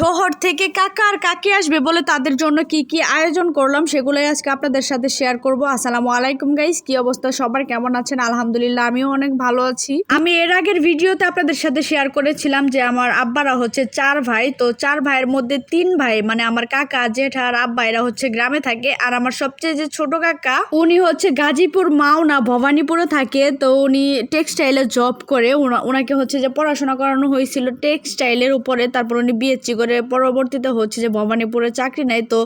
শহর থেকে কাকা আর কাকি আসবে বলে তাদের জন্য কি কি আয়োজন করলাম সেগুলোই আজকে আপনাদের সাথে শেয়ার করব। আসসালামু আলাইকুম গাইস কি অবস্থা সবার? কেমন আছেন? আলহামদুলিল্লাহ, আমিও অনেক ভালো আছি। আমি এর আগের ভিডিওতে আপনাদের সাথে শেয়ার করেছিলাম যে আমার আব্বারা হচ্ছে চার ভাই। তো চার ভাইয়ের মধ্যে তিন ভাই মানে আমার কাকা, জেঠা আর আব্বা এরা হচ্ছে গ্রামে থাকে। আর আমার সবচেয়ে যে ছোট কাকা, উনি হচ্ছে গাজীপুর মাওনা ভবানীপুরে থাকে। তো উনি টেক্সটাইলে জব করে। ওনা- ওনাকে হচ্ছে যে পড়াশোনা করানো হয়েছিল টেক্সটাইলের উপরে। তারপর উনি বিএসসি করে পরবর্তীতে হচ্ছে যে ভবানীপুরে চাকরি নেয়। তো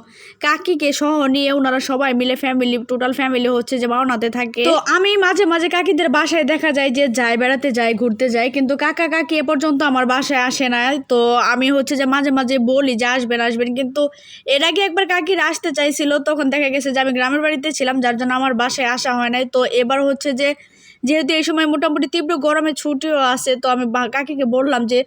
কাকিকে সহ নিয়ে ওনারা সবাই মিলে ফ্যামিলি টোটাল ফ্যামিলি হচ্ছে যে মাওনাতে থাকে। তো আমি মাঝে মাঝে কাকিদের বাসায় দেখা যায় যে যায়, বেড়াতে যায়, ঘুরতে যায়। কিন্তু কাকা, কাকি এ পর্যন্ত আমার বাসায় আসে না তো আমি হচ্ছে যে মাঝে মাঝে বলি যে আসবেন আসবেন। কিন্তু এর আগে একবার কাকির আসতে চাইছিল, তখন দেখা গেছে যে আমি গ্রামের বাড়িতে ছিলাম, যার জন্য আমার বাসায় আসা হয় নাই। তো এবার হচ্ছে যে যেহেতু এই সময় মোটামুটি তীব্র গরমে ছুটিও আছে, তো আমি কাকিকে বললাম যে,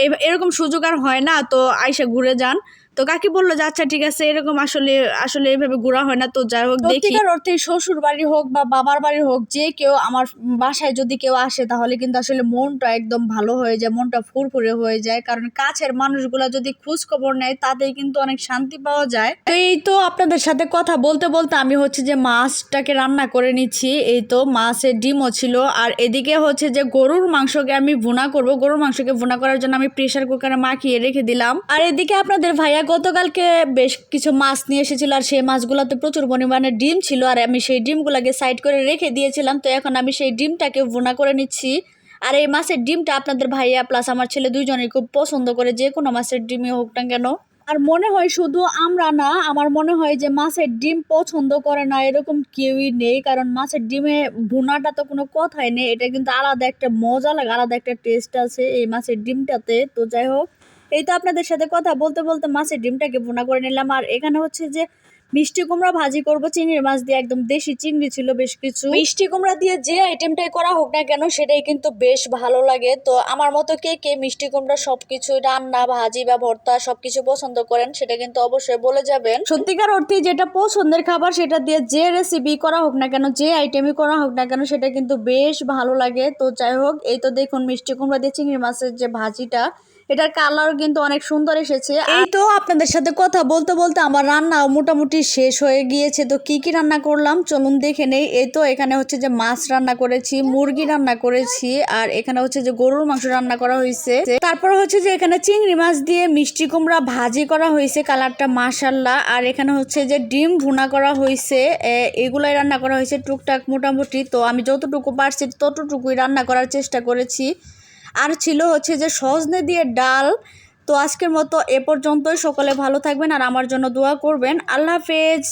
এই, এরকম সুযোগ আর হয় না, তো আইসা ঘুরে যান। তো কাকি বলল যে আচ্ছা ঠিক আছে, এরকম আসলে আসলে এইভাবে ঘোরা হয় না। তো যাই হোক, দেখি। অর্থে শ্বশুর বাড়ি হোক বা বাবার বাড়ি হোক, যে কেউ আমার বাসায় যদি কেউ আসে, তাহলে কিন্তু আসলে মনটা একদম ভালো হয়ে যায়, মনটা ফুরফুরে হয়ে যায়। কারণ কাছের মানুষগুলা যদি খোঁজ খবর নেয় তাতেই কিন্তু অনেক শান্তি পাওয়া যায়। তো এই তো আপনাদের সাথে কথা বলতে বলতে আমি হচ্ছে যে মাছটাকে রান্না করে নিচ্ছি। এই তো মাছের ডিমও ছিল। আর এদিকে হচ্ছে যে গরুর মাংসকে আমি ভুনা করব। গরুর মাংসকে ভুনা করার জন্য আমি প্রেসার কুকারে মাখিয়ে রেখে দিলাম। আর এদিকে আপনাদের ভাইয়া গতকালকে বেশ কিছু মাছ নিয়ে এসেছিল আর সেই মাছগুলোতে প্রচুর পরিমাণে ডিম ছিল আর আমি সেই ডিমগুলোকে সাইড করে রেখে দিয়েছিলাম। তো এখন আমি সেই ডিমটাকে ভুনা করে নিচ্ছি। আর এই মাছের ডিমটা আপনাদের ভাইয়া প্লাস আমার ছেলে দুইজনেই খুব পছন্দ করে, যে কোনো মাছের ডিমই হোক না কেন। আর মনে হয় শুধু আমরা না, আমার মনে হয় যে মাছের ডিম পছন্দ করে না এরকম কেউই নেই। কারণ মাছের ডিমে ভুনাটা তো কোনো কথাই নেই। এটা কিন্তু আলাদা একটা মজা লাগে, আলাদা একটা টেস্ট আছে এই মাছের ডিমটাতে। তো যাই হোক এই তো আপনাদের সাথে কথা বলতে বলতে মাছের ডিমটাকে ভুনা করে নিলাম। আর এখানে হচ্ছে যে মিষ্টি কুমড়া ভাজি করব। চিংড়ির মাছ দিয়ে একদম দেশি চিংড়ি ছিল বেশ কিছু। মিষ্টি কুমড়া দিয়ে যে আইটেমটাই করা হোক না কেন সেটাই কিন্তু বেশ ভালো লাগে। তো আমার মতো কে কে মিষ্টি কুমড়া সবকিছু রান্না ভাজি বা ভর্তা সবকিছু পছন্দ করেন সেটা কিন্তু অবশ্যই বলে যাবেন। সত্যিকার অর্থে যেটা পছন্দের খাবার সেটা দিয়ে যে রেসিপি করা হোক না কেন যে আইটেমই করা হোক না কেন সেটা কিন্তু বেশ ভালো লাগে। তো যাই হোক এই তো দেখুন মিষ্টি কুমড়া দিয়ে চিংড়ি মাছের যে ভাজিটা এটার কালার কিন্তু অনেক সুন্দর এসেছে। এই তো আপনাদের সাথে কথা বলতে বলতে আমার রান্না মোটামুটি শেষ হয়ে গিয়েছে। তো কি কি রান্না করলাম? চলুন দেখে নেই। এই তো এখানে হচ্ছে যে মাছ রান্না করেছি, মুরগি রান্না করেছি, আর এখানে হচ্ছে যে গরুর মাংস রান্না করা হয়েছে। তারপর হচ্ছে যে এখানে চিংড়ি মাছ দিয়ে মিষ্টি কুমড়া ভাজি করা হয়েছে, কালারটা মাসাল্লাহ আর এখানে হচ্ছে যে ডিম ভুনা করা হয়েছে এগুলাই রান্না করা হয়েছে টুকটাক মোটামুটি। তো আমি যতটুকু পারছি ততটুকুই রান্না করার চেষ্টা করেছি। আর ছিল হচ্ছে যে সজনে দিয়ে ডাল। তো আজকের মতো এ পর্যন্তই। সকলে ভালো থাকবেন আর আমার জন্য দোয়া করবেন। আল্লাহ হাফেজ।